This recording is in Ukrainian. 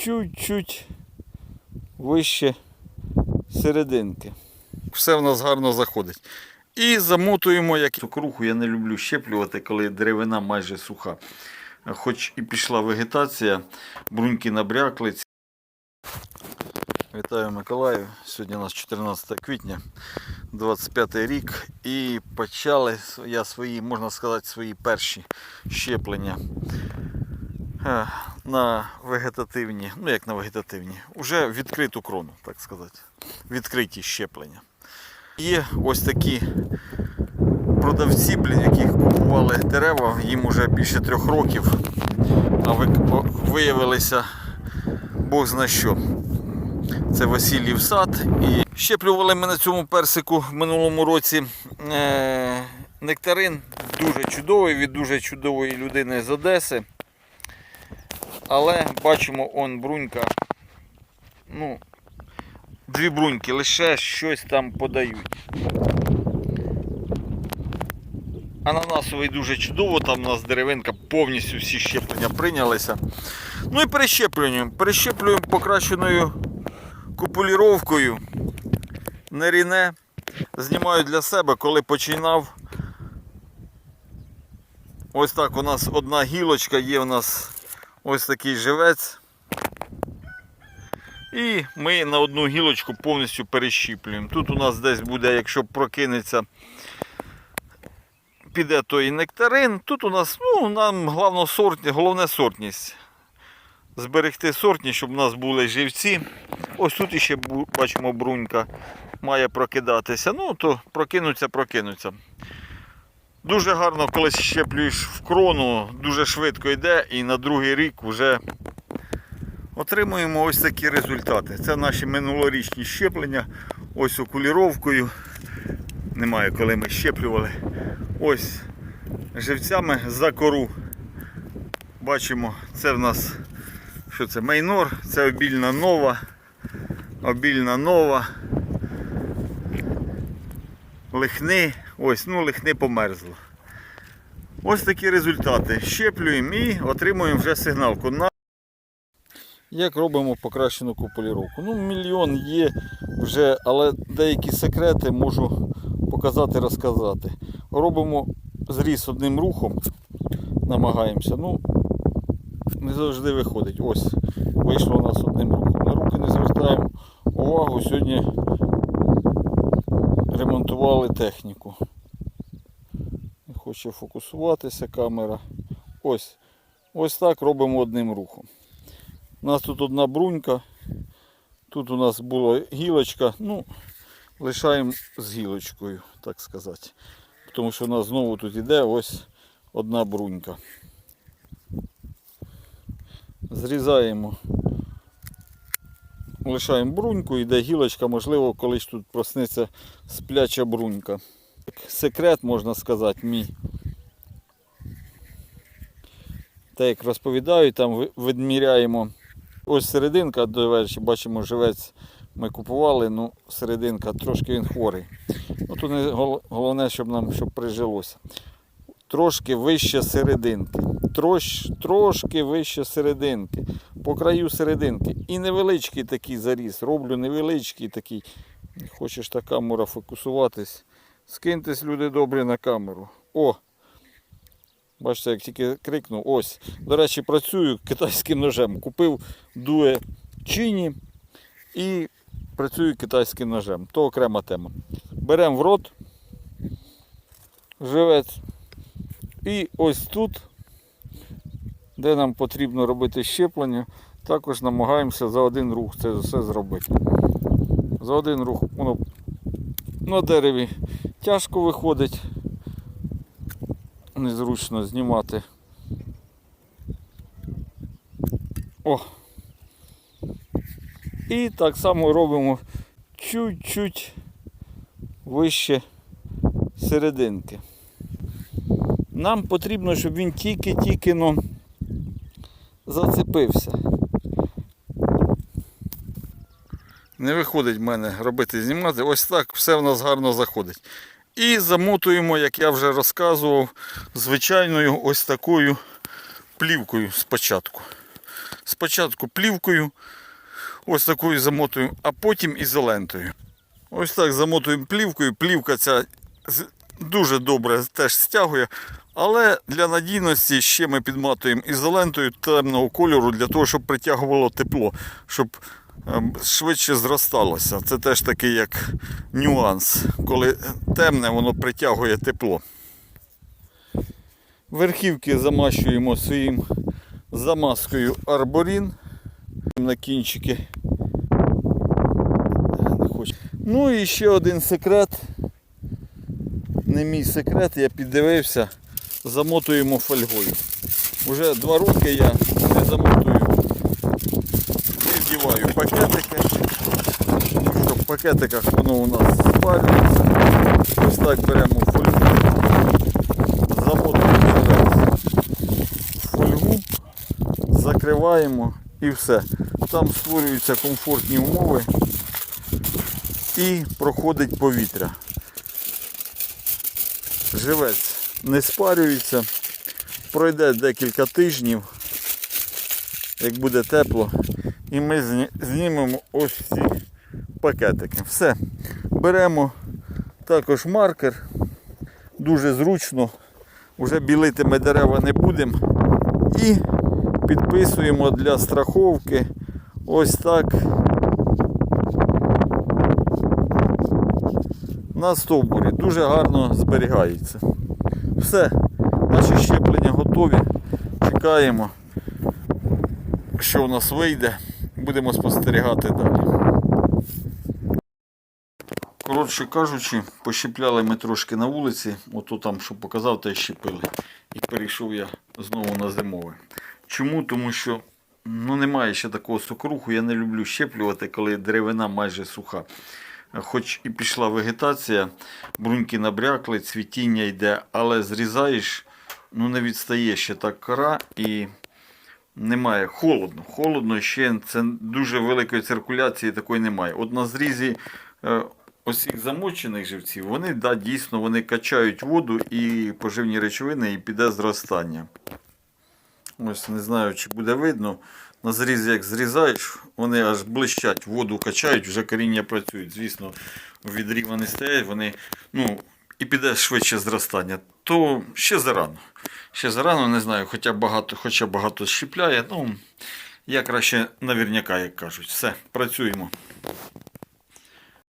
чуть-чуть вище серединки. Все в нас гарно заходить. І замотуємо як кругу. Я не люблю щеплювати, коли деревина майже суха. Хоч і пішла вегетація, бруньки набрякли. Вітаю Миколаїв. Сьогодні у нас 14 квітня, 25 рік. І почали я свої, можна сказати, свої перші щеплення на вегетативні, ну як на вегетативні, уже відкриту крону, так сказати. Відкриті щеплення. Є ось такі продавці, яких купували дерева, їм уже більше трьох років, а виявилися Бог зна що. Це Васильів сад. І щеплювали ми на цьому персику в минулому році е- нектарин. Дуже чудовий від дуже чудової людини з Одеси. Але бачимо, он брунька. Ну, дві бруньки, лише щось там подають. Ананасовий дуже чудово, там у нас деревинка повністю всі щеплення прийнялися. Ну і перещеплюємо. Перещеплюємо покращеною купуліровкою. Не ріне. Знімаю для себе, коли починав. Ось так у нас одна гілочка, є у нас ось такий живець. І ми на одну гілочку повністю перещіплюємо. Тут у нас десь буде, якщо прокинеться, піде той нектарин. Тут у нас, ну, нам головне, сортні, головне сортність. Зберегти сортність, щоб у нас були живці. Ось тут іще бачимо брунька має прокидатися. Ну, то прокинуться, прокинуться. Дуже гарно, коли щеплюєш в крону, дуже швидко йде і на другий рік вже отримуємо ось такі результати. Це наші минулорічні щеплення. Ось окуліровкою. Немає, коли ми щеплювали. Ось живцями за кору. Бачимо, це в нас що це? Мейнор, це обільна нова. Обільна нова. Лихни. Ось, ну лихни померзло. Ось такі результати. Щеплюємо і отримуємо вже сигналку. На... Як робимо покращену куполіровку? Ну, мільйон є вже, але деякі секрети можу показати, розказати. Робимо зріз одним рухом, намагаємося. Ну, не завжди виходить. Ось, вийшло у нас одним рухом. На руки не звертаємо увагу. Сьогодні ремонтували техніку. Хоче фокусуватися камера. Ось. Ось так робимо одним рухом. У нас тут одна брунька. Тут у нас була гілочка. Ну, лишаємо з гілочкою, так сказати. Тому що у нас знову тут іде ось одна брунька. Зрізаємо. Лишаємо бруньку, йде гілочка, можливо, колись тут проснеться спляча брунька. Секрет, можна сказати, мій. Та як розповідаю, там відміряємо. Ось серединка, до речі, бачимо, живець ми купували, ну серединка трошки він хворий. Ну, тут головне, щоб нам щоб прижилося. Трошки вище серединки. Трош, трошки вище серединки. По краю серединки. І невеличкий такий заріз. Роблю невеличкий такий. Хочеш та камера фокусуватись. Скиньтесь, люди добрі, на камеру. О! Бачите, як тільки крикнув. Ось. До речі, працюю китайським ножем. Купив дуе чині і працюю китайським ножем. То окрема тема. Беремо в рот живець. І ось тут, де нам потрібно робити щеплення, також намагаємося за один рух це все зробити. За один рух воно на дереві тяжко виходить, незручно знімати. О! І так само робимо чуть-чуть вище серединки. Нам потрібно, щоб він тільки-тільки ну, зацепився. Не виходить в мене робити знімати. Ось так все в нас гарно заходить. І замотуємо, як я вже розказував, звичайною ось такою плівкою спочатку. Спочатку плівкою, ось такою замотуємо, а потім ізолентою. Ось так замотуємо плівкою. Плівка ця дуже добре теж стягує. Але для надійності ще ми підматуємо ізолентою темного кольору для того, щоб притягувало тепло, щоб швидше зросталося. Це теж такий як нюанс. Коли темне, воно притягує тепло. Верхівки замащуємо своїм замазкою арборін на кінчики. Ну і ще один секрет. Не мій секрет, я піддивився. Замотуємо фольгою. Уже два роки я не замотую. Пакетики. Щоб в пакетиках воно у нас спалюється. Ось так беремо фольгу. Зараз фольгу, закриваємо і все. Там створюються комфортні умови і проходить повітря. Живець не спарюється, пройде декілька тижнів, як буде тепло, і ми знімемо ось ці пакетики. Все. Беремо також маркер, дуже зручно. Уже білити ми дерева не будемо. І підписуємо для страховки ось так на стовбурі. Дуже гарно зберігається. Все, наші щеплення готові. Чекаємо, що у нас вийде. Будемо спостерігати далі. Коротше кажучи, пощепляли ми трошки на вулиці, ото там, що показав, те щепили. І перейшов я знову на зимове. Чому? Тому що ну, немає ще такого сокруху, я не люблю щеплювати, коли деревина майже суха. Хоч і пішла вегетація, бруньки набрякли, цвітіння йде, але зрізаєш, ну не відстає ще так кора і немає. Холодно. Холодно ще це дуже великої циркуляції такої немає. От на зрізі е, ось замочених живців, вони да, дійсно вони качають воду і поживні речовини, і піде зростання. Ось не знаю, чи буде видно. На зрізі, як зрізаєш, вони аж блищать, воду качають, вже коріння працюють. Звісно, відрі вони стоять, вони, ну, і піде швидше зростання. То ще зарано. Ще зарано, не знаю, хоча багато, хоча багато щіпляє. Ну, я краще навірняка, як кажуть. Все, працюємо.